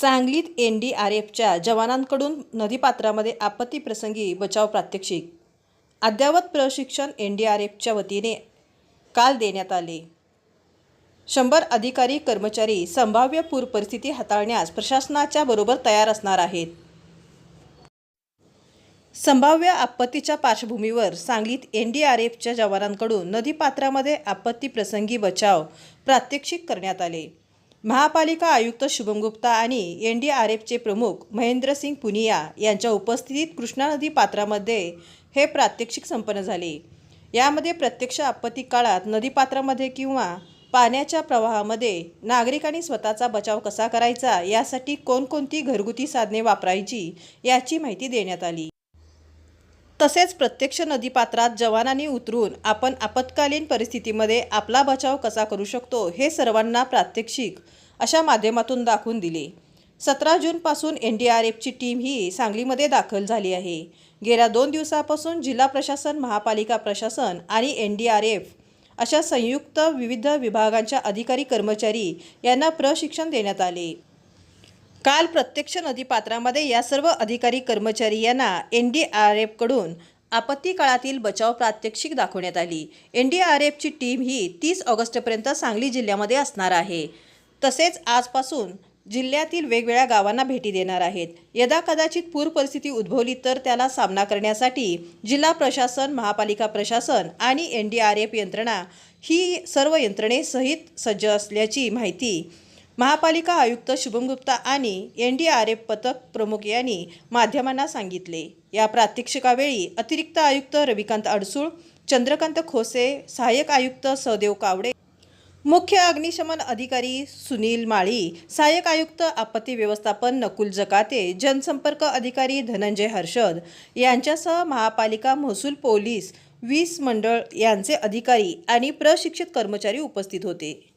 सांगलीत N D R एफच्या जवानांकडून नदीपात्रामध्ये आपत्तीप्रसंगी बचाव प्रात्यक्षिक. अद्ययावत प्रशिक्षण एन डी आर एफच्या वतीने काल देण्यात आले. शंभर अधिकारी कर्मचारी संभाव्य पूर परिस्थिती हाताळण्यास प्रशासनाच्या बरोबर तयार असणार आहेत. संभाव्य आपत्तीच्या पार्श्वभूमीवर सांगलीत एन डी आर एफच्या जवानांकडून नदीपात्रामध्ये आपत्तीप्रसंगी बचाव प्रात्यक्षिक करण्यात आले. महापालिका आयुक्त शुभम गुप्ता आणि एन डी आर एफचे प्रमुख महेंद्रसिंग पुनिया यांच्या उपस्थितीत कृष्णा नदी पात्रामध्ये हे प्रात्यक्षिक संपन्न झाले. यामध्ये प्रत्यक्ष आपत्ती काळात नदीपात्रामध्ये किंवा पाण्याच्या प्रवाहामध्ये नागरिकांनी स्वतःचा बचाव कसा करायचा यासाठी कोणकोणती घरगुती साधने वापरायची याची माहिती देण्यात आली. तसेच प्रत्यक्ष नदीपात्रात जवानांनी उतरून आपण आपत्कालीन परिस्थितीमध्ये आपला बचाव कसा करू शकतो हे सर्वांना प्रात्यक्षिक अशा माध्यमातून दाखवून दिले. सतरा जूनपासून एन डी आर एफची टीम ही सांगलीमध्ये दाखल झाली आहे. गेल्या दोन दिवसापासून जिल्हा प्रशासन महापालिका प्रशासन आणि एन डी आर एफ अशा संयुक्त विविध विभागांच्या अधिकारी कर्मचारी यांना प्रशिक्षण देण्यात आले. काल प्रत्यक्ष नदीपात्रामध्ये या सर्व अधिकारी कर्मचारी यांना एन डी आर एफकडून आपत्ती काळातील बचाव प्रात्यक्षिक दाखवण्यात आली. एन डी आर एफची टीम ही तीस ऑगस्टपर्यंत सांगली जिल्ह्यामध्ये असणार आहे. तसेच आजपासून जिल्ह्यातील वेगवेगळ्या गावांना भेटी देणार आहेत. यदा कदाचित पूर परिस्थिती उद्भवली तर त्याला सामना करण्यासाठी जिल्हा प्रशासन महापालिका प्रशासन आणि एन डी आर एफ यंत्रणा ही सर्व यंत्रणेसहित सज्ज असल्याची माहिती महापालिका आयुक्त शुभम गुप्ता आणि एन डी आर एफ पथक प्रमुख यांनी माध्यमांना सांगितले. या प्रात्यक्षिकावेळी अतिरिक्त आयुक्त रविकांत अडसूळ चंद्रकांत खोसे सहाय्यक आयुक्त सहदेव कावडे मुख्य अग्निशमन अधिकारी सुनील माळी सहाय्यक आयुक्त आपत्ती व्यवस्थापन नकुल जकाते जनसंपर्क अधिकारी धनंजय हर्षद यांच्यासह महापालिका महसूल पोलीस वीस मंडळ यांचे अधिकारी आणि प्रशिक्षित कर्मचारी उपस्थित होते.